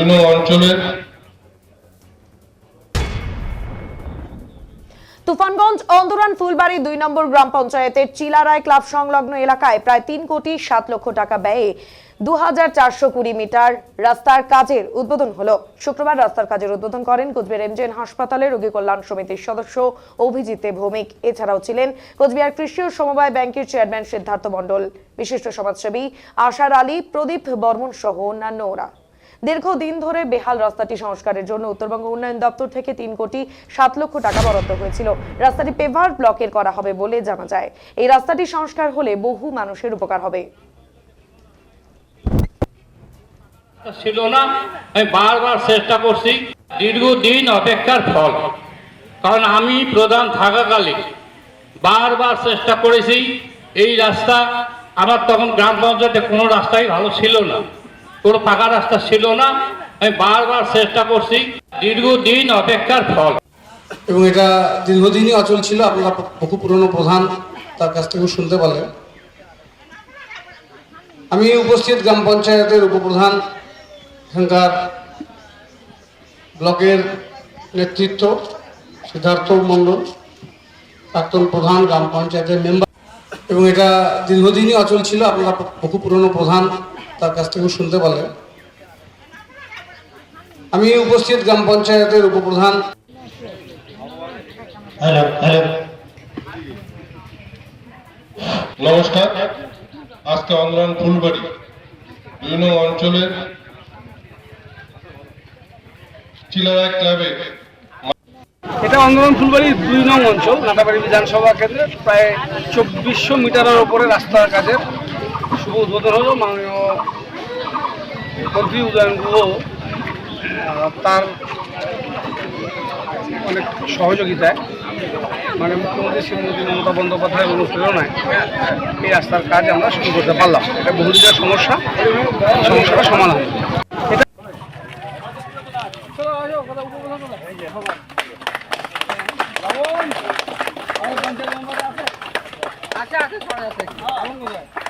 বিভিন্ন অঞ্চলের তুফানগঞ্জ, অন্দরান, ফুলবাড়ি, দুই নম্বর গ্রাম পঞ্চায়েতের চিলারায় ক্লাব সংলগ্ন এলাকায় প্রায় তিন কোটি সাত লক্ষ টাকা ব্যয়ে দু হাজার চারশো কুড়ি মিটার রাস্তার কাজের উদ্বোধন হলো। শুক্রবার রাস্তার কাজের উদ্বোধন করেন কোচবিহার এমজেন হাসপাতালে রোগী কল্যাণ সমিতির সদস্য অভিজিতে ভৌমিক। এছাড়াও ছিলেন কোচবিহার কৃষি ও সমবায় ব্যাংকের চেয়ারম্যান সিদ্ধার্থ মণ্ডল। বিশিষ্ট সমাজসেবী আশার আলী, প্রদীপ বর্মন সহ অন্যান্যরা। দীর্ঘদিন ধরে বেহাল রাস্তাটি সংস্কারের জন্য উত্তরবঙ্গ উন্নয়ন দপ্তর থেকে তিন কোটি সাত লক্ষ টাকা বরাদ্দ হয়েছিল। রাস্তাটি পেভার ব্লকের করা হবে বলে জানা যায়। এই রাস্তাটি সংস্কার হলে বহু মানুষের উপকার হবে। ছিল না, আমি বারবার চেষ্টা করছি, দীর্ঘদিন অপেক্ষার ফল। কারণ আমি প্রধান থাকাকালে বারবার চেষ্টা করেছি, এই রাস্তা আমার তখন গ্রাম পঞ্চায়েতে কোনো রাস্তাই ভালো ছিল না। কোনো পাকা রাস্তা ছিল না, আমি বারবার চেষ্টা করছি দীর্ঘদিন অপেক্ষার ফল। এবং এটা দীর্ঘদিনই অচল ছিল, আপনারা বহু পুরনো প্রধান তার কাছ থেকে শুনতে পারলেন। আমি উপস্থিত গ্রাম পঞ্চায়েতের উপপ্রধান এখানকার ব্লকের নেতৃত্ব সিদ্ধার্থ মণ্ডল, প্রাক্তন প্রধান গ্রাম পঞ্চায়েতের মেম্বার। এবং এটা দীর্ঘদিনই অচল ছিল, আপনারা বহু পুরনো প্রধান তার কাছ থেকেও শুনতে পারলেন। আমি উপস্থিত গ্রাম পঞ্চায়েতের উপপ্রধান। Hello hello. নমস্কার। আজকে অন্দরান ফুলবাড়ি বিভিন্ন অঞ্চলের চিলারায় ক্লাবে এটা আন্দোলন ফুলবাড়ির দুই নং অঞ্চল নাটাবাড়ি বিধানসভা কেন্দ্রে প্রায় চব্বিশশো মিটারের ওপরে রাস্তার কাজের শুভ উদ্বোধন হলো মাননীয় মন্ত্রী উদয়ন গুহ। তার অনেক সহযোগিতায় মানে মুখ্যমন্ত্রী শ্রীমতী মমতা বন্দ্যোপাধ্যায় অনুপ্রেরণায় এই রাস্তার কাজ আমরা শুরু করতে পারলাম। এটা বহুদিনের সমস্যা। সমস্যাটা সমাধান আচ্ছা, আচ্ছা